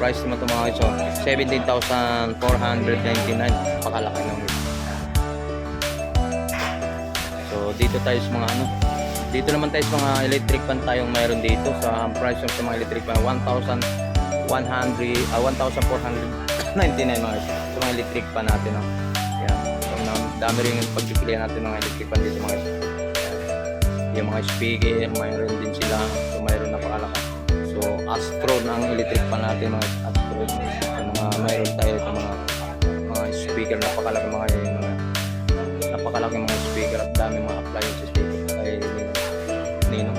price naman ito mga guys. So, 17,499. Pakalaki ng So, dito tayo sa mga ano. Dito naman tayo sa mga electric pan tayong mayroon dito. Sa ang price sa mga electric pan, 1,100, ah, 1,499 mga guys. Sa mga electric pan natin. No? Yan. So, dami rin yung pagpipilian natin ng mga electric pan dito mga guys. Yung mga speaker, mayroon din sila. So, mayroon napakalaki. So, Astro ang electric pan natin mga Astro. So, mga mayroon tayo ito mga mga speaker napakalaki mga yung mga napakalaki mga speaker at dami mga appliances dito kay Nino.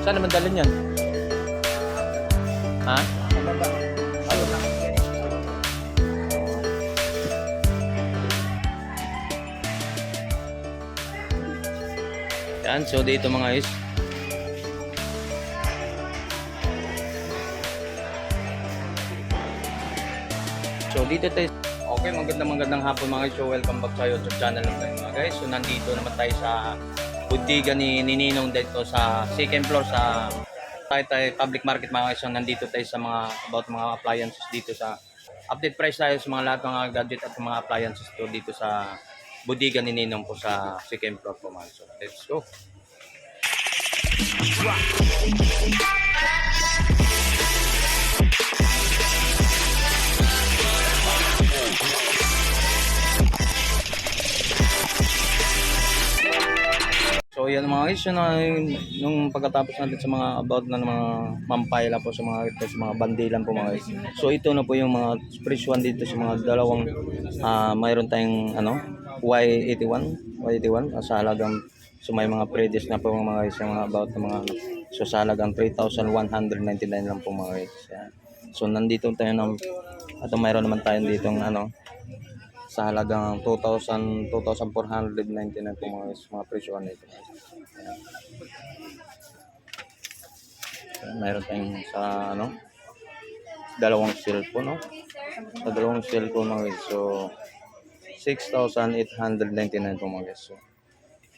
Saan naman dalhin yan? Ha? Yan, so dito mga guys. So dito tayo. Okay, magandang magandang hapon mga guys. So welcome back sa YouTube channel natin mga guys. So nandito naman tayo sa budiga ni Nininong dito sa second floor sa tayo tayo public market mga guys. So nandito tayo sa mga about mga appliances dito sa update price tayo sa mga lahat ng mga gadget at mga appliances to dito sa budiga ni Ninong po sa second floor po guys. So let's go. So yan mga guys, yun yung, nung pagkatapos natin sa mga about na mga mampayla po sa mga ito, sa mga bandilan po mga guys. So ito na po yung mga presyo dito sa mga dalawang ah mayroon tayong ano Y81, Y81 ah, sa halagang so mga previous na po mga guys yung mga about na mga. So sa halagang 3,199 lang po mga guys. Yan. So nandito tayo ng at mayroon naman tayo dito ano sa halagang 2,000 2,499 po mga guys, mga presyo nito. Ayan. Ayan, Mayroon tayong sa ano dalawang cellphone no. Sa dalawang cellphone mga guys. So 6,899 po mga guys. So,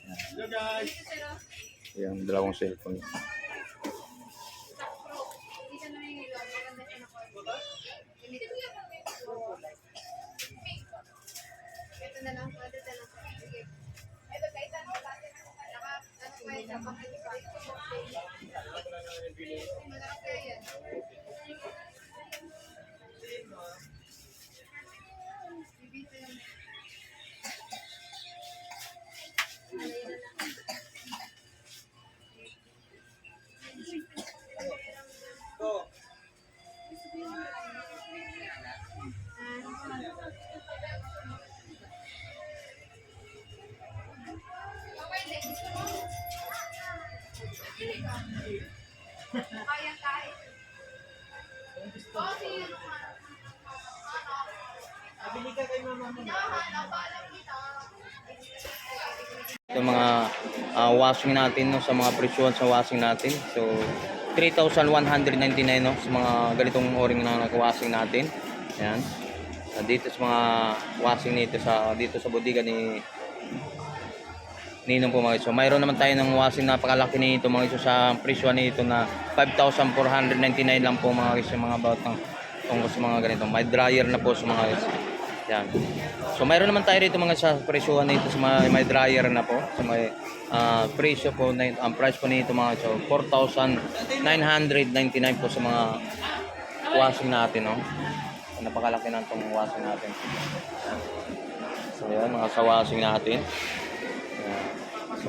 ayan. Yan, dalawang cellphone. Ito mga ah, washing natin no sa mga presyon sa washing natin. So 3,199 no sa mga ganitong oring na nag-washing natin. Ayan. Ah, dito sa mga washing nito sa dito sa bodega ni Ninong po mga iso. Mayroon naman tayo ng washing na pakalaki nito mga iso sa presyo nito na 5,499 lang po mga iso mga about ng tungkol sa mga ganito. May dryer na po sa mga iso. Yan. So mayroon naman tayo rito mga sa presyo nito sa mga may dryer na po. Sa may ah, presyo po na ang price po nito mga iso 4,999 po sa mga washing natin no. Napakalaki na itong washing natin. So yan mga sa washing natin.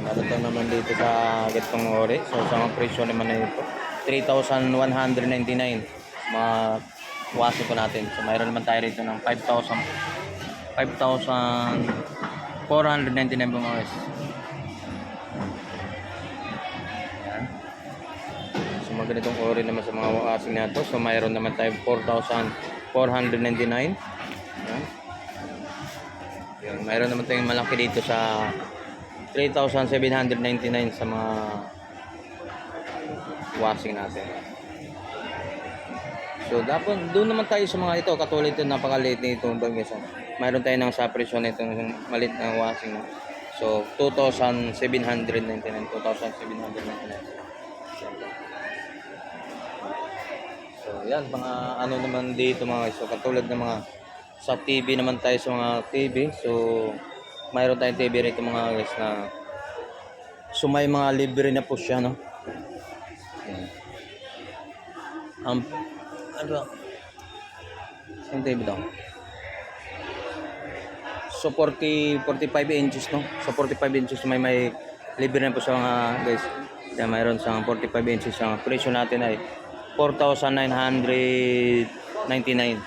Meron tayo naman dito sa getong ori. So sa mga presyo naman na ito, 3,199 mga washing po natin. So mayroon naman tayo rito ng 5,000 5,499 po mga. Ayan. So mga ganitong ori naman sa mga washing na ito. So mayroon naman tayo 4,499. Ayan. Yan, mayroon naman tayong malaki dito sa 3,799 sa mga washing natin. So, dapat doon naman tayo sa mga ito, katulad ito, napakaliit na ito. Bagay, so, mayroon tayo ng sa presyo na itong malit na washing. So, 2,799. 2,799. So, yan. Mga ano naman dito mga. So, katulad ng mga sa TV naman tayo sa mga TV. So, mayroon tayong TV rito mga guys na so may mga libre na po siya, no? Yan. Um, ano? Saan TV daw? So 40 45 inches no. So 45 inches may may libre na po sa mga guys. Kaya mayroon sa 45 inches ang presyo natin ay 4,999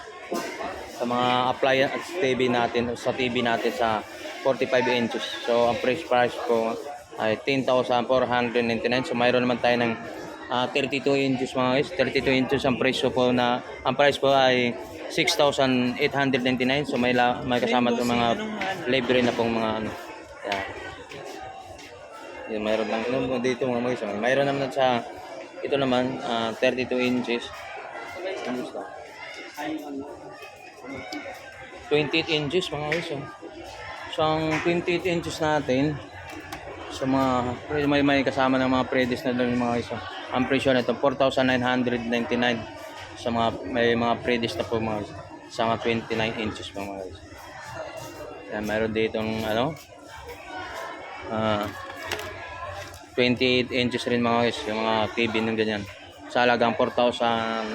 sa mga appliance TV natin sa TV natin sa 45 inches. So ang price price po ay 10,499. So mayroon naman tayo ng ah, 32 inches mga guys. 32 inches ang presyo po na ang price po ay 6,899. So may la, may kasama itong mga libre na pong mga ano. Yan. Yan, mayroon lang ano, dito mga guys. Mayroon naman sa ito naman ah, 32 inches. Ano gusto? 28 inches mga guys. So ang 28 inches natin sa mga may may kasama ng mga predis na doon mga oh. Ang presyo nito 4,999 sa mga may mga predis na po mga guys. Sa mga 29 inches po mga guys. Yan, mayroon ditong ano ah 28 inches rin mga guys, yung mga TV ng ganyan. Sa halagang 4,999.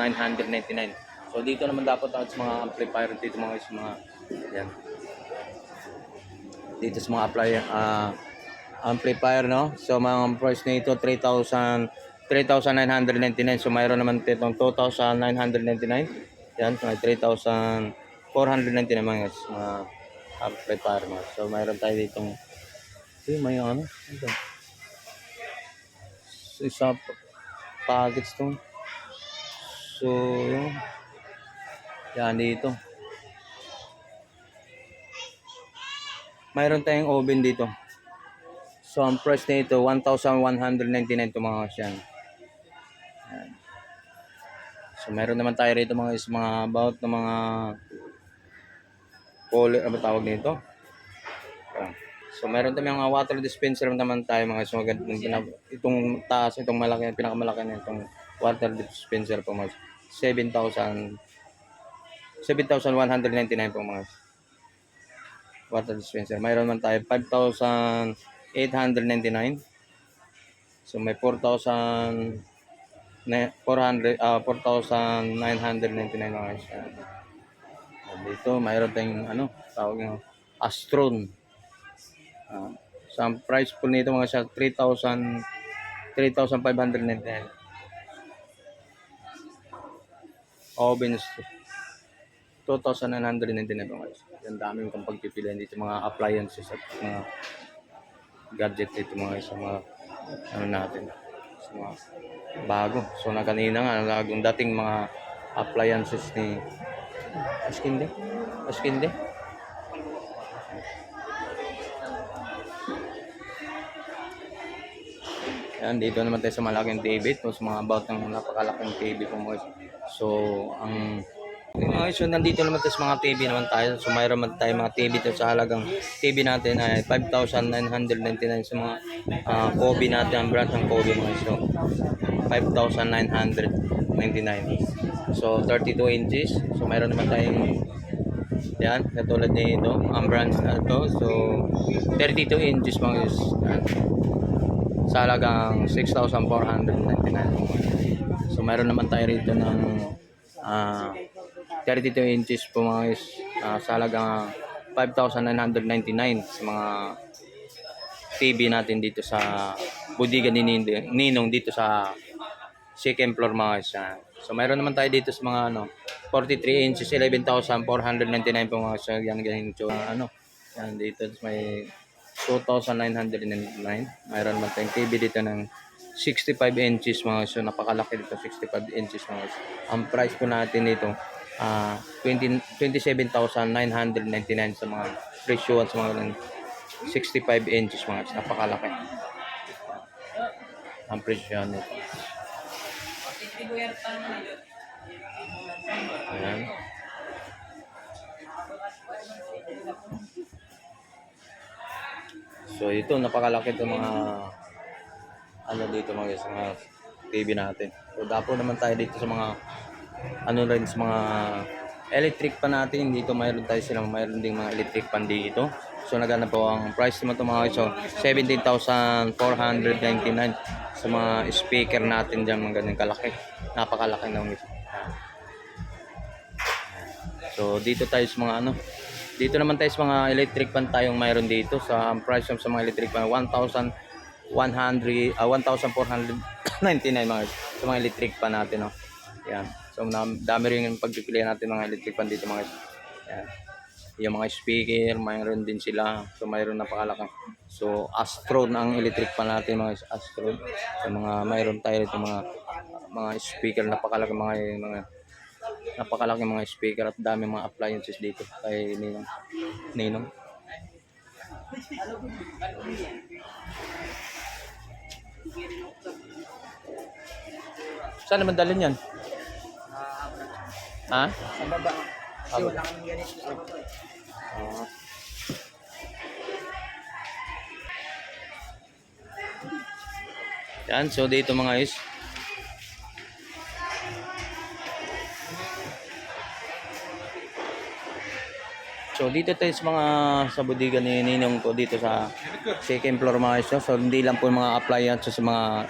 So dito naman dapat ang mga amplifier dito mga guys, mga yan. Dito sa mga apply ah, amplifier no. So mga price nito 3,000 3,999. So mayroon naman ditong 2,999. Yan, so may 3,499 mga guys, mga amplifier mga. So mayroon tayo ditong eh, may ano? Ito. Isa pa- package to. So, yun. Yan dito. Mayroon tayong oven dito. So, ang price nito 1,199 to mga. So, meron naman tayo rito mga is mga about na mga poly, ano tawag nito? So, meron tayong mga water dispenser naman tayo mga so, itong taas, itong malaki, pinakamalaki na itong water dispenser po mga 7,000 7,199 po mga water dispenser. Mayroon man tayo 5,899. So may 4,000 na 400 ah 4,999 mga. Yan. Dito mayroon tayong ano, tawag ng Astron. Ah, sa price po nito mga siya 3,000 3,599. Ovens 2,999 po guys. Ang daming kang pagpipilian dito mga appliances at mga gadget dito mga sa mga ano natin sa mga bago. So na kanina nga lagong dating mga appliances ni Askinde. Askinde. Yan, dito naman tayo sa malaking TV. Ito sa mga about ng napakalaking TV po mga. So, ang guys, so nandito naman tayo mga TV naman tayo. So, mayroon naman tayo mga TV dito sa halagang TV natin ay 5,999 sa mga uh, Kobe natin. Ang brand ng Kobe mga. So, 5,999. So, 32 inches. So, mayroon naman tayong yan, katulad nito. Ang brands na ito. So, 32 inches mga. Yan sa halagang 6,499. So meron naman tayo rito ng ah 32 inches po mga guys ah, sa halagang 5,999 sa mga TV natin dito sa Budiga ni Ninong dito sa second floor mga guys. Yan. So meron naman tayo dito sa mga ano 43 inches 11,499 po mga guys. Yan ganyan so, ano yan dito may 2,999. Mayroon man tayong TV dito ng 65 inches mga so napakalaki dito 65 inches mga guys. Ang price po natin dito ah 20 27,999 sa mga presyo sa mga ng 65 inches mga. Napakalaki. Ang presyo nito. Ayan. So ito, napakalaki itong mga ano dito mga guys, mga TV natin. So dapo naman tayo dito sa mga ano rin sa mga electric pan natin. Dito mayroon tayo silang mayroon ding mga electric pan dito. So nagana po ang price naman ito mga. So 17,499 sa mga speaker natin dyan mga ganyan kalaki. Napakalaki na guys. So dito tayo sa mga ano dito naman tayo sa mga electric pan tayong mayroon dito sa ang price sa mga electric pan 1,100 ah 1,499 mga sa mga electric pan natin no. Yan. So dami rin yung pagpipilian natin mga electric pan dito mga Yan. Yung mga speaker, mayroon din sila. So mayroon napakalaki. So Astro na ang electric pan natin mga Astro. So mga mayroon tayo rito mga mga speaker napakalaki mga mga napakalaki mga speaker at dami mga appliances dito kay Ninong. Ninong. Saan naman dalhin yan? Ha? Sa baba. Kasi wala kaming ganito sa baba eh. Ah. Yan, so dito mga guys. So dito tayo sa mga sa bodega ni Ninong ko dito sa second floor mga guys. So hindi lang po mga appliances sa mga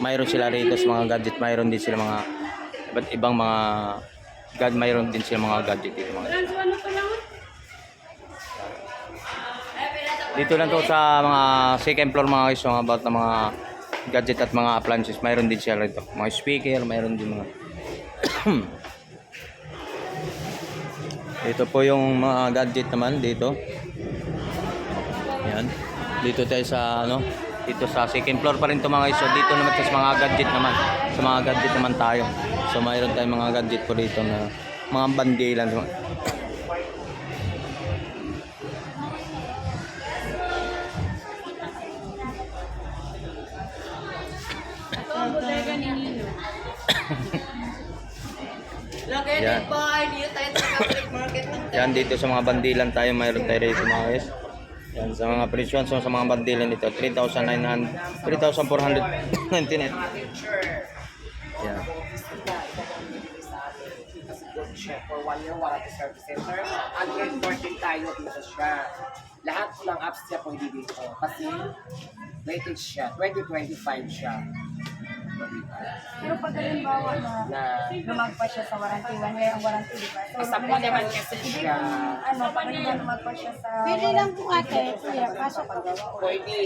mayroon sila rito sa mga gadget, mayroon din sila mga iba't ibang mga gad mayroon din sila mga gadget dito mga guys. Dito lang to sa mga second floor mga guys, mga about na mga gadget at mga appliances, mayroon din sila rito. Mga speaker, mayroon din mga Ito po yung mga gadget naman dito. Yan. Dito tayo sa ano, dito sa second floor pa rin to mga guys. So dito naman sa mga gadget naman. Sa mga gadget naman tayo. So mayroon tayong mga gadget po dito na mga bandilan. Yan. Yan dito sa mga bandilan tayo, mayroon tayo rito mga guys. Yan sa mga presyon so, sa mga bandilan dito, 3,900 3,499. Yan. Siya for one year warranty service center. Android 14 tayo dito siya. Lahat ng apps niya pwede dito. Kasi rated siya. 2025 siya. Pero pag halimbawa na Na lumagpas siya sa warranty, one year ang warranty, di ba? So, Basta po naman kasi siya. ano, pag hindi lumagpas siya sa Pwede lang po ate, kuya, pasok ka. pwede.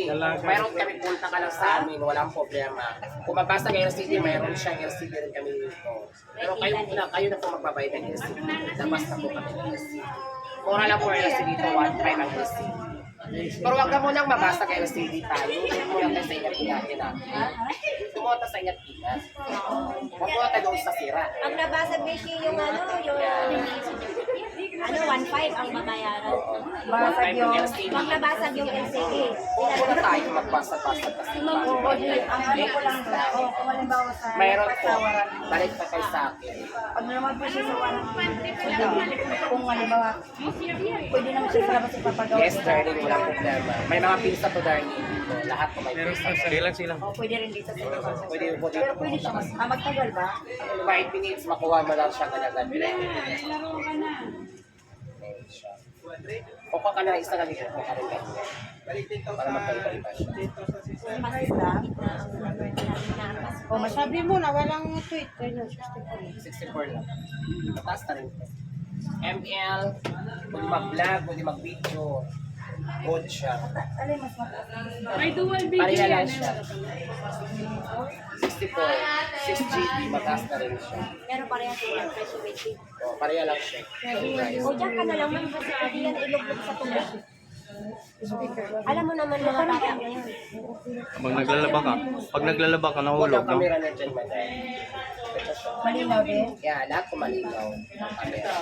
Mayroon kami punta ka lang sa amin. Walang problema. Kung mabasa ng LCD, mayroon siyang LCD rin kami dito. Pero kayo na, kayo na po magbabayad ng LCD. Labas na po kami ng LCD. Mura lang po ang LCD dito, one time ang LCD. Pero wag ka munang mabasa kay LCD tayo. Tumulong tayo sa ingat-ingatin natin. Tayo sa ingat-ingat. Huwag mo tayo sa sira. Ang nabasa Beshi yung ano, yung ano, 1.5 ang babayaran. basag yung LCD. Pag nabasag yung LCD, Huwag muna tayo magbasa-basa di, ang ano ko lang ba, o kung halimbawa sa Mayroon po. sa warranty, Balik pa kayo sa akin. pag lumagpas siya sa warranty, pwede, kung halimbawa, pwede naman siya sa labas ipapagawa. Yes, darling, walang problema. May mga pinsa to, darling. dito. Lahat po may pinsa. Silang silang. O pwede rin dito sa labas. Pwede po dito. Pero pwede siya, mas, ah, magtagal ba? 5 minutes, makuha mo lang siya agad-agad. Kuha ka na isa na dito. Kuha ka rin ganyan. Para lang. o masabi mo na walang tweet. Ano, 64 lang. Mataas na rin. ML, pwede mag-vlog, pwede mag-video. Good siya. Alay, mas mataas. May dual video Pareha lang yan. siya. 64, 6 GB, mataas na rin siya. Pero pareha sila, presyo waiting. O, pareha lang siya. O dyan ka na lang, man, kasi hindi yan iluglog sa tubig. Alam mo naman mga bata ngayon. Pag naglalaba ka, pag naglalaba ka, nahulog, no? camera na dyan, madam. Malinaw din. Yeah, lahat ko malinaw. ng camera.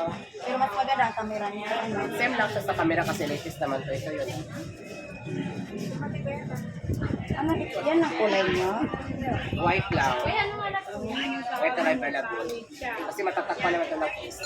Pero mas maganda ang camera niya. Ano? Same lang siya sa camera kasi latest naman to. Ito yun. Ano, yan ang kulay niyo? White lang. White na pala po. Kasi matatakpan naman ito ng PC.